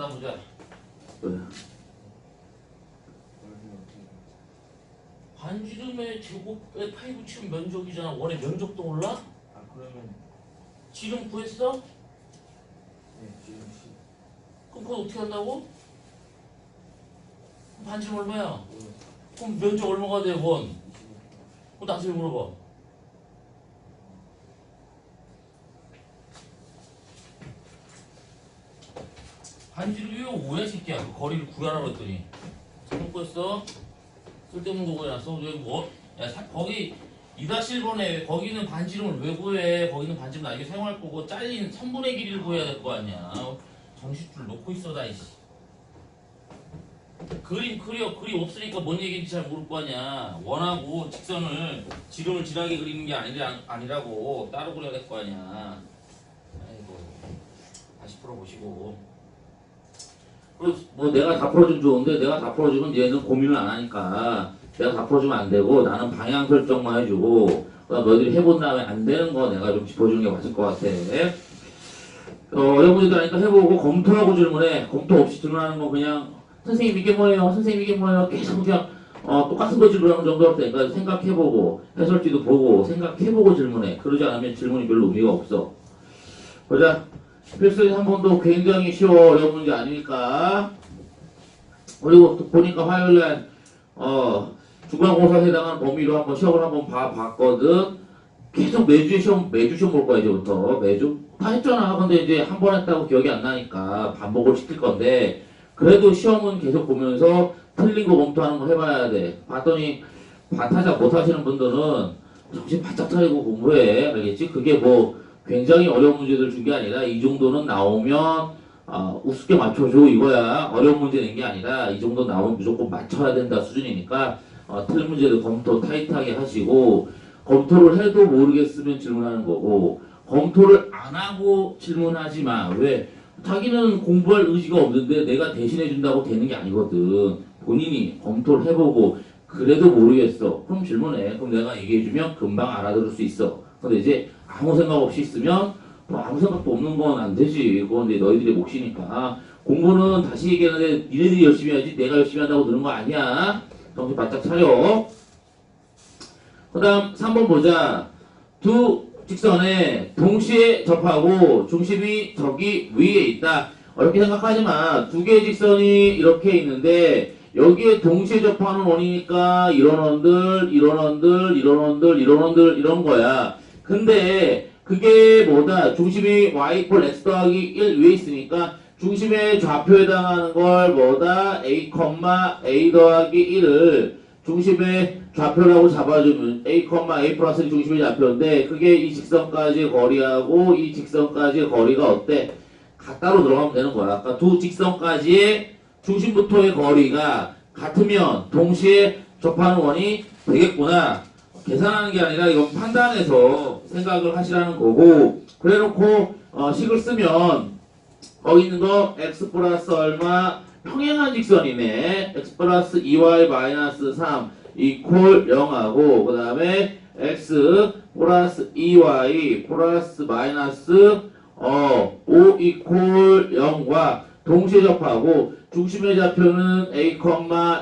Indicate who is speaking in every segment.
Speaker 1: 다음 보자. 반지름의 제곱에 파이 붙이면 면적이잖아. 원의 면적도 몰라?
Speaker 2: 아 그러면
Speaker 1: 지름 구했어?
Speaker 2: 네 지금 시
Speaker 1: 그럼 그거 어떻게 한다고? 그럼 반지름 얼마야?
Speaker 2: 오
Speaker 1: 그럼 면적 얼마가 돼, 원?
Speaker 2: 25
Speaker 1: 그럼 나한테 물어봐. 반지름 이거 뭐야, 새끼야? 그 거리를 구하라고 했더니. 잘못 구했어? 쓸데없는 거 구해놨어. 왜 뭐? 야, 사- 거기 2-1번에 거기는 반지름을 왜 구해? 거기는 반지름 나중에 사용할 거고 잘린 선분의 길이를 구해야 될 거 아니야. 정식줄 놓고 있어, 다이씨. 그림 그려 그리 없으니까 뭔 얘기인지 잘 모를 거 아니야 원하고 직선을 지름을 지나게 그리는 게 아니라 아니라고 따로 그려야 될 거 아니야 아이고 다시 풀어보시고 뭐 내가 다 풀어주면 좋은데 내가 다 풀어주면 얘는 고민을 안 하니까 내가 다 풀어주면 안 되고 나는 방향 설정만 해주고 너희들이 해본 다음에 안 되는 거 내가 좀 짚어주는 게 맞을 것 같아 어, 문제도 아니까 해보고 검토하고 질문해 검토 없이 질문하는 거 그냥 선생님 이게 뭐예요? 선생님 이게 뭐예요? 계속 그냥 어, 똑같은 거 질문하는 정도 없으니까 생각해보고 해설지도 보고 생각해보고 질문해. 그러지 않으면 질문이 별로 의미가 없어. 보자. 필수에 한 번도 굉장히 쉬워 어려운 문제 아니니까. 그리고 또 보니까 화요일날 어, 중간고사에 해당하는 범위로 한번 시험을 한번 봐봤거든. 계속 매주 시험 매주 시험 볼 거야 이제부터 매주 다 했잖아. 근데 이제 한 번 했다고 기억이 안 나니까 반복을 시킬 건데. 그래도 시험은 계속 보면서 틀린 거 검토하는 거 해봐야 돼. 봤더니 반타작 못 하시는 분들은 정신 바짝 차리고 공부해. 알겠지? 그게 뭐 굉장히 어려운 문제들 준 게 아니라 이 정도는 나오면 어, 우습게 맞춰줘 이거야. 어려운 문제 낸게 아니라 이 정도 나오면 무조건 맞춰야 된다 수준이니까 어, 틀린 문제도 검토 타이트하게 하시고 검토를 해도 모르겠으면 질문하는 거고 검토를 안 하고 질문하지 마. 왜? 자기는 공부할 의지가 없는데 내가 대신해 준다고 되는 게 아니거든. 본인이 검토를 해보고 그래도 모르겠어. 그럼 질문해. 그럼 내가 얘기해 주면 금방 알아들을 수 있어. 근데 이제 아무 생각 없이 있으면 뭐 아무 생각도 없는 건 안 되지. 그건 이제 너희들의 몫이니까. 공부는 다시 얘기하는데 니네들이 열심히 해야지 내가 열심히 한다고 되는 거 아니야. 정신 바짝 차려. 그 다음 3번 보자. 두 직선에 동시에 접하고 중심이 저기 위에 있다. 어렵게 생각하지 마. 두 개의 직선이 이렇게 있는데 여기에 동시에 접하는 원이니까 이런 원들, 이런 원들, 이런 원들, 이런 원들 이런 거야. 근데 그게 뭐다? 중심이 y 이퀄 x 더하기 1 위에 있으니까 중심의 좌표에 해당하는 걸 뭐다? a, a 더하기 1을 중심의 좌표라고 잡아주면 a, a 플러스 중심의 좌표인데 그게 이 직선까지의 거리하고 이 직선까지의 거리가 어때? 같다로 들어가면 되는 거야. 아까 두 직선까지의 중심부터의 거리가 같으면 동시에 접하는 원이 되겠구나. 계산하는 게 아니라 이건 판단해서 생각을 하시라는 거고 그래놓고 어, 식을 쓰면 거기 있는 거 x 플러스 얼마 평행한 직선이네. x 플러스 2y 마이너스 3 이퀄 0하고 그 다음에 x 플러스 2y 플러스 마이너스 어, 5 이퀄 0과 동시에 접하고 중심의 좌표는 a,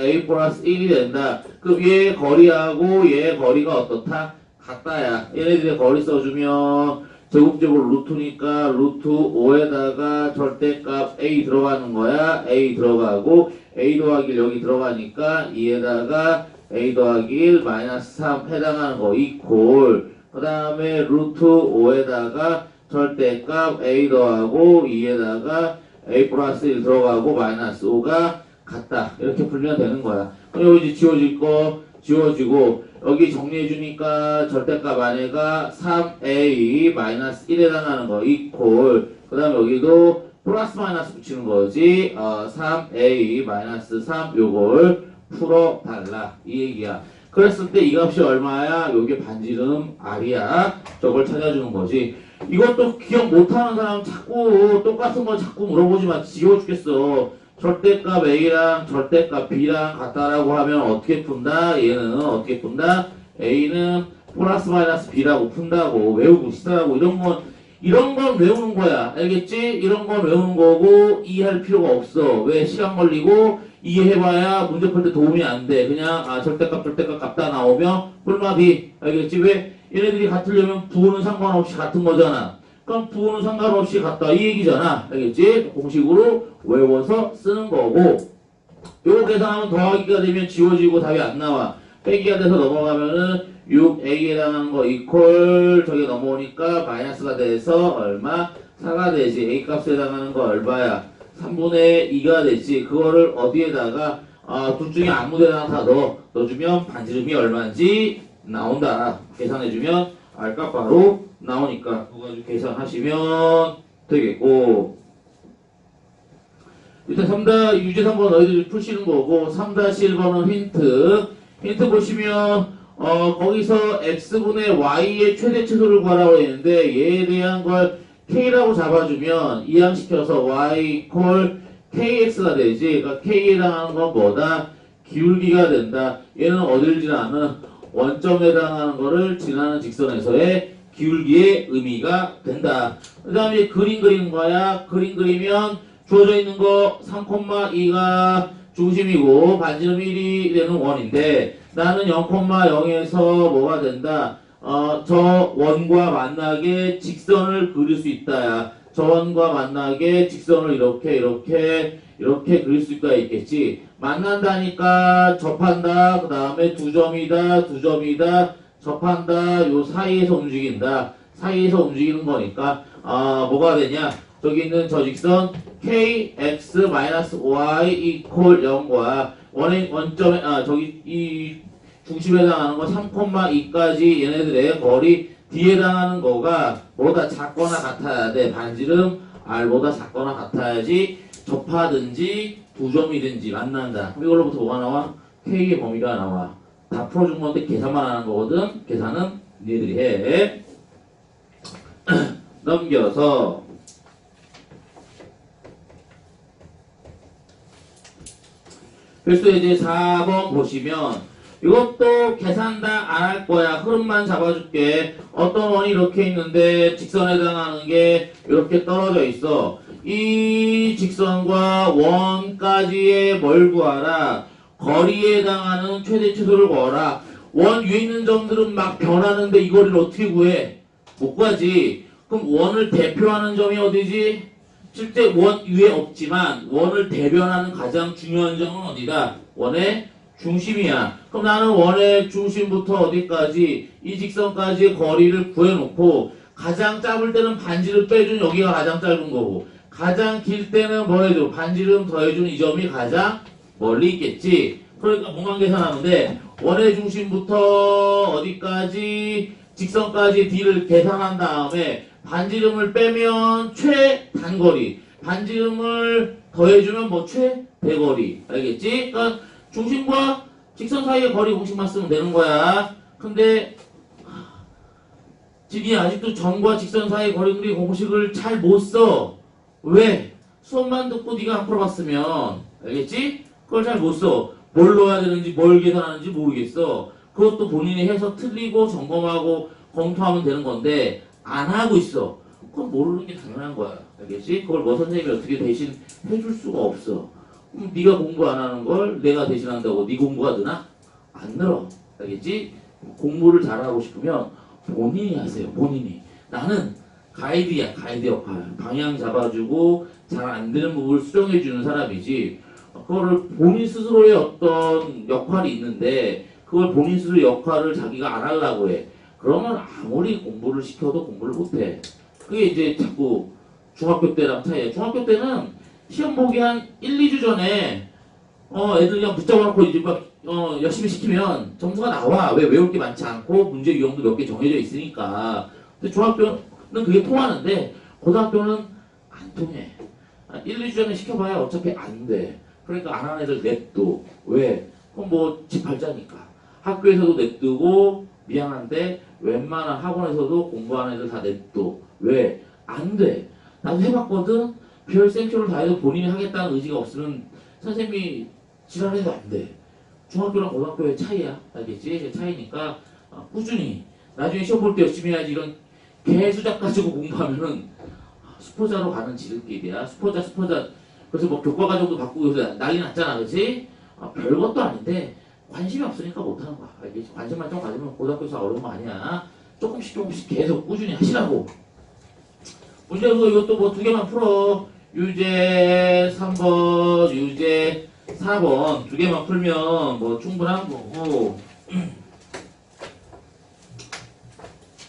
Speaker 1: a 플러스 1이 된다. 그럼 얘 거리하고 얘 거리가 어떻다? 같다야. 얘네들의 거리 써주면 제곱적으로 루트니까 루트 5에다가 절대값 a 들어가는 거야. a 들어가고 a 더하기 1 여기 들어가니까 2에다가 a 더하기 1 마이너스 3 해당하는 거 이콜 그 다음에 루트 5에다가 절대값 a 더하고 2에다가 a 플러스 1 들어가고 마이너스 5가 같다. 이렇게 풀면 되는 거야. 그럼 여기 지워질 거 지워지고 여기 정리해 주니까 절대값 안에가 3a 마이너스 1에 해당하는 거 이콜 그 다음에 여기도 플러스 마이너스 붙이는 거지. 어, 3a 마이너스 3 요걸 풀어달라. 이 얘기야. 그랬을 때 이 값이 얼마야? 요게 반지름 R이야. 저걸 찾아주는 거지 이것도 기억 못하는 사람 자꾸 똑같은 거 자꾸 물어보지 마 지겨워 죽겠어 절대값 A랑 절대값 B랑 같다라고 하면 어떻게 푼다? 얘는 어떻게 푼다? A는 플러스 마이너스 B라고 푼다고 외우고 있으라고 이런 건 이런 건 외우는 거야. 알겠지? 이런 건 외우는 거고 이해할 필요가 없어. 왜 시간 걸리고 이해해봐야 문제 풀 때 도움이 안 돼. 그냥 아 절대값 절대값 값다 나오면 뿔마비. 알겠지? 왜 얘네들이 같으려면 부호는 상관없이 같은 거잖아. 그럼 부호는 상관없이 같다 이 얘기잖아. 알겠지? 공식으로 외워서 쓰는 거고. 요거 계산하면 더하기가 되면 지워지고 답이 안 나와. 빼기가 돼서 넘어가면은 6a에 해당하는 거 이퀄 저기 넘어오니까 마이너스가 돼서 얼마? 4가 되지. a 값에 해당하는 거 얼마야? 3분의 2가 되지. 그거를 어디에다가 아, 둘 중에 아무 데나 다 넣어. 넣어주면 반지름이 얼마인지 나온다. 계산해주면 알값 바로 나오니까 그거 가지고 계산하시면 되겠고. 일단 3다 유제 3번 너희들이 푸시는 거고 3-1번은 힌트. 힌트 보시면 어 거기서 x분의 y의 최대 최소를 구하라고 했는데 얘에 대한 걸 k라고 잡아주면 이항시켜서 y 콜 kx가 되지. 그러니까 k에 해당하는 건 뭐다? 기울기가 된다. 얘는 어딜 지 나는 원점에 해당하는 거를 지나는 직선에서의 기울기의 의미가 된다 그 다음에 그림 그리는 거야 그림 그리면 주어져 있는 거 3,2가 중심이고 반지름 1이 되는 원인데 나는 0,0에서 뭐가 된다? 어, 저 원과 만나게 직선을 그릴 수 있다야. 저 원과 만나게 직선을 이렇게 이렇게 이렇게 그릴 수가 있겠지. 만난다니까 접한다. 그 다음에 두 점이다. 두 점이다. 접한다. 요 사이에서 움직인다. 사이에서 움직이는 거니까 아 뭐가 되냐? 저기 있는 저 직선 kx-y 이퀄 0과 원의 원점에 아 저기 이 중심에 해당하는 거 3,2까지 얘네들의 거리 D에 해당하는 거가 뭐보다 작거나 같아야 돼 반지름 R보다 작거나 같아야지 접하든지 두 점이든지 만난다 이걸로부터 뭐가 나와? K의 범위가 나와 다 풀어준 건데 계산만 하는 거거든 계산은 니네들이 해 넘겨서 그래서 이제 4번 보시면 이것도 계산 다 안 할 거야. 흐름만 잡아줄게. 어떤 원이 이렇게 있는데 직선에 해당하는 게 이렇게 떨어져 있어. 이 직선과 원까지의 뭘 구하라. 거리에 해당하는 최대 최소를 구하라. 원 위에 있는 점들은 막 변하는데 이 거리를 어떻게 구해? 못 구하지. 그럼 원을 대표하는 점이 어디지? 실제 원 위에 없지만 원을 대변하는 가장 중요한 점은 어디다? 원의 중심이야. 그럼 나는 원의 중심부터 어디까지 이 직선까지의 거리를 구해놓고 가장 짧을 때는 반지름 빼준 여기가 가장 짧은 거고 가장 길 때는 뭐 해줘? 반지름 더해준 이 점이 가장 멀리 있겠지. 그러니까 공간 계산하는데 원의 중심부터 어디까지 직선까지 D를 계산한 다음에 반지름을 빼면 최단거리, 반지름을 더해주면 뭐 최대거리, 알겠지? 그러니까 중심과 직선 사이의 거리 공식만 쓰면 되는 거야. 근데 지니 아직도 점과 직선 사이의 거리 공식을 잘 못 써. 왜? 수업만 듣고 네가 안 풀어봤으면 알겠지? 그걸 잘 못 써. 뭘 넣어야 되는지 뭘 계산하는지 모르겠어. 그것도 본인이 해서 틀리고 점검하고 검토하면 되는 건데 안 하고 있어. 그건 모르는 게 당연한 거야. 알겠지? 그걸 뭐 선생님이 어떻게 대신 해줄 수가 없어. 그럼 네가 공부 안 하는 걸 내가 대신한다고 네 공부가 느나? 안 늘어. 알겠지? 공부를 잘하고 싶으면 본인이 하세요. 본인이. 나는 가이드야. 가이드 역할. 방향 잡아주고 잘 안 되는 부분을 수정해주는 사람이지. 그거를 본인 스스로의 어떤 역할이 있는데 그걸 본인 스스로 역할을 자기가 안 하려고 해. 그러면 아무리 공부를 시켜도 공부를 못해. 그게 이제 자꾸 중학교 때랑 차이야. 중학교 때는 시험 보기 한 1, 2주 전에 어 애들 그냥 붙잡아놓고 이제 막 어, 열심히 시키면 점수가 나와. 왜 외울 게 많지 않고 문제 유형도 몇 개 정해져 있으니까. 근데 중학교 는 그게 통하는데 고등학교는 안 통해. 아, 1, 2주 전에 시켜봐야 어차피 안 돼. 그러니까 안 하는 애들 냅둬. 왜? 그럼 뭐집 팔자니까. 학교에서도 냅두고 미안한데 웬만한 학원에서도 공부하는 애들 다 냅둬. 왜? 안 돼. 나도 해봤거든. 별 생초를 다 해도 본인이 하겠다는 의지가 없으면 선생님이 지랄해도 안 돼. 중학교랑 고등학교의 차이야. 알겠지? 그 차이니까 어, 꾸준히 나중에 시험 볼 때 열심히 해야지 이런 개수작 가지고 공부하면은 수포자로 가는 지름길이야. 수포자, 수포자. 그래서 뭐 교과 과정도 바꾸고 그래서 난리 났잖아, 그렇지? 아, 별것도 아닌데 관심이 없으니까 못하는 거야. 알겠지? 관심만 좀 가지면 고등학교에서 어려운 거 아니야. 조금씩 조금씩 계속 꾸준히 하시라고. 문제도 이것도 뭐 두 개만 풀어. 유제 3번, 유제 4번 두 개만 풀면 뭐 충분한 거고.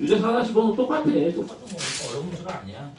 Speaker 1: 유제 4, 40번은 똑같아. 똑같은 거니까 어려운 문제가 아니야.